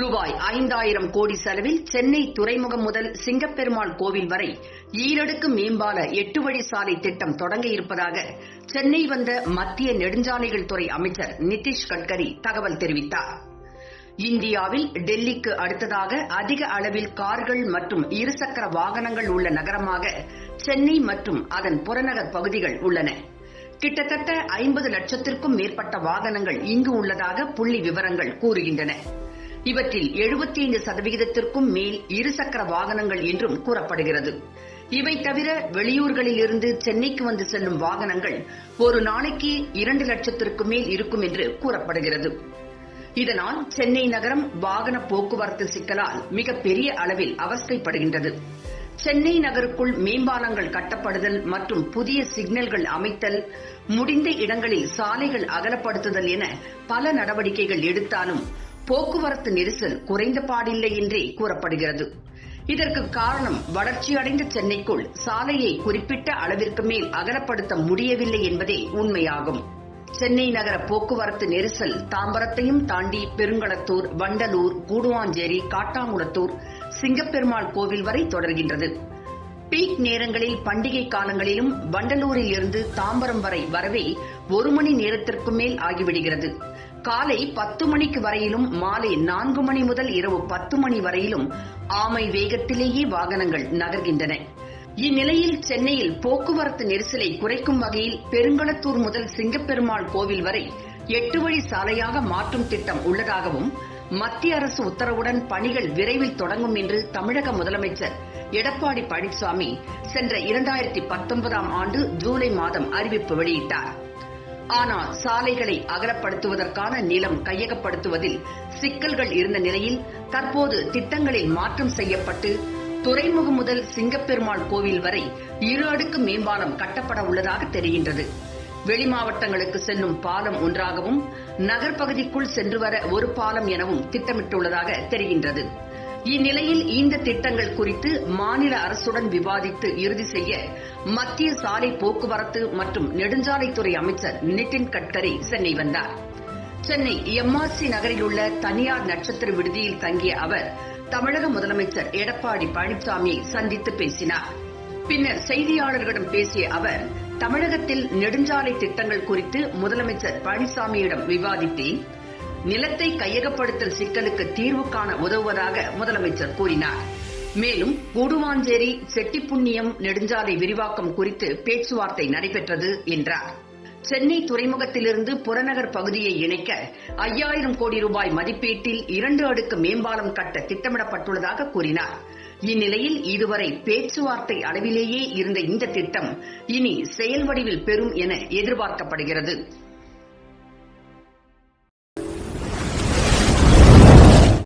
ரூபாய் ஐந்தாயிரம் கோடி செலவில் சென்னை துறைமுகம் முதல் சிங்கப்பெருமாள் கோவில் வரை ஈரடுக்கு மேம்பால எட்டு வழி சாலை திட்டம் தொடங்க இருப்பதாக சென்னை வந்த மத்திய நெடுஞ்சாலைகள் துறை அமைச்சர் நிதிஷ் கட்கரி தகவல் தெரிவித்தார். இந்தியாவில் டெல்லிக்கு அடுத்ததாக அதிக அளவில் கார்கள் மற்றும் இருசக்கர வாகனங்கள் உள்ள நகரமாக சென்னை மற்றும் அதன் புறநகர் பகுதிகள் உள்ளன. கிட்டத்தட்ட ஐம்பது லட்சத்திற்கும் மேற்பட்ட வாகனங்கள் இங்கு உள்ளதாக புள்ளி விவரங்கள் கூறுகின்றன. இவற்றில் எழுபத்தி ஐந்து சதவிகிதத்திற்கும் மேல் இருசக்கர வாகனங்கள் என்றும் கூறப்படுகிறது. இவை தவிர வெளியூர்களில் இருந்து சென்னைக்கு வந்து செல்லும் வாகனங்கள் ஒரு நாளைக்கு இரண்டு லட்சத்திற்கு மேல் இருக்கும் என்று கூறப்படுகிறது. இதனால் சென்னை நகரம் வாகன போக்குவரத்து சிக்கலால் மிகப்பெரிய அளவில் அவஸ்தைப்படுகின்றது. சென்னை நகருக்குள் மேம்பாலங்கள் கட்டப்படுதல் மற்றும் புதிய சிக்னல்கள் அமைத்தல் முடிந்த இடங்களில் சாலைகள் அகலப்படுத்துதல் என பல நடவடிக்கைகள் எடுத்தாலும் போக்குவரத்து நெரிசல் குறைந்த பாடில்லை என்றே கூறப்படுகிறது. இதற்கு காரணம் வளர்ச்சியடைந்த சென்னைக்குள் சாலையை குறிப்பிட்ட அளவிற்கு மேல் அகலப்படுத்த முடியவில்லை என்பதே உண்மையாகும். சென்னை நகர போக்குவரத்து நெரிசல் தாம்பரத்தையும் தாண்டி பெருங்களத்தூர் வண்டலூர் கூடுவாஞ்சேரி காட்டாங்குளத்தூர் சிங்கப்பெருமாள் கோவில் வரை தொடர்கின்றது. பீக் நேரங்களில் பண்டிகை காலங்களிலும் வண்டலூரில் இருந்து தாம்பரம் வரை வரவே ஒரு மணி நேரத்திற்கு மேல் ஆகிவிடுகிறது. காலை பத்து மணிக்கு வரையிலும் மாலை நான்கு மணி முதல் இரவு பத்து மணி வரையிலும் ஆமை வேகத்திலேயே வாகனங்கள் நகர்கின்றன. இந்நிலையில் சென்னையில் போக்குவரத்து நெரிசலை குறைக்கும் வகையில் பெருங்களத்தூர் முதல் சிங்கப்பெருமாள் கோவில் வரை எட்டு வழி சாலையாக மாற்றும் திட்டம் உள்ளதாகவும் மத்திய அரசு உத்தரவுடன் பணிகள் விரைவில் தொடங்கும் என்று தமிழக முதலமைச்சர் எடப்பாடி பழனிசாமி சென்ற இரண்டாயிரத்தி பத்தொன்பதாம் ஆண்டு ஜூலை மாதம் அறிவிப்பு வெளியிட்டார். ஆனால் சாலைகளை அகலப்படுத்துவதற்கான நிலம் கையகப்படுத்துவதில் சிக்கல்கள் இருந்த நிலையில் தற்போது திட்டங்களில் மாற்றம் செய்யப்பட்டு துறைமுகம் முதல் சிங்கப்பெருமாள் கோவில் வரை இரு அடுக்கு மேம்பாலம் கட்டப்பட உள்ளதாக தெரிகின்றது. வெளி மாவட்டங்களுக்கு செல்லும் பாலம் ஒன்றாகவும் நகர்ப்பகுதிக்குள் சென்று வர ஒரு பாலம் எனவும் திட்டமிட்டுள்ளதாக தெரிகின்றது. இந்நிலையில் இந்த திட்டங்கள் குறித்து மாநில அரசுடன் விவாதித்து இறுதி செய்ய மத்திய சாலை போக்குவரத்து மற்றும் நெடுஞ்சாலைத்துறை அமைச்சர் நிதின் கட்கரி சென்னை வந்தார். சென்னை எம்ஆர்சி நகரில் உள்ள தனியார் நட்சத்திர விடுதியில் தங்கிய அவர் தமிழக முதலமைச்சர் எடப்பாடி பழனிசாமியை சந்தித்து பேசினார். பின்னர் செய்தியாளர்களிடம் பேசிய அவர் தமிழகத்தில் நெடுஞ்சாலை திட்டங்கள் குறித்து முதலமைச்சர் பழனிசாமியிடம் விவாதித்தேன். நிலத்தை கையகப்படுத்தல் சிக்கலுக்கு தீர்வு காண உதவுவதாக முதலமைச்சர் கூறினார். மேலும் கூடுவாஞ்சேரி செட்டிப்புண்ணியம் நெடுஞ்சாலை விரிவாக்கம் குறித்து பேச்சுவார்த்தை நடைபெற்றது என்றார். சென்னை துறைமுகத்திலிருந்து புறநகர் பகுதியை இணைக்க ஐயாயிரம் கோடி ரூபாய் மதிப்பீட்டில் இரண்டு அடுக்கு மேம்பாலம் கட்ட திட்டமிடப்பட்டுள்ளதாக கூறினார். இந்நிலையில் இதுவரை பேச்சுவார்த்தை அளவிலேயே இருந்த இந்த திட்டம் இனி செயல் வடிவில் பெறும் என எதிர்பார்க்கப்படுகிறது.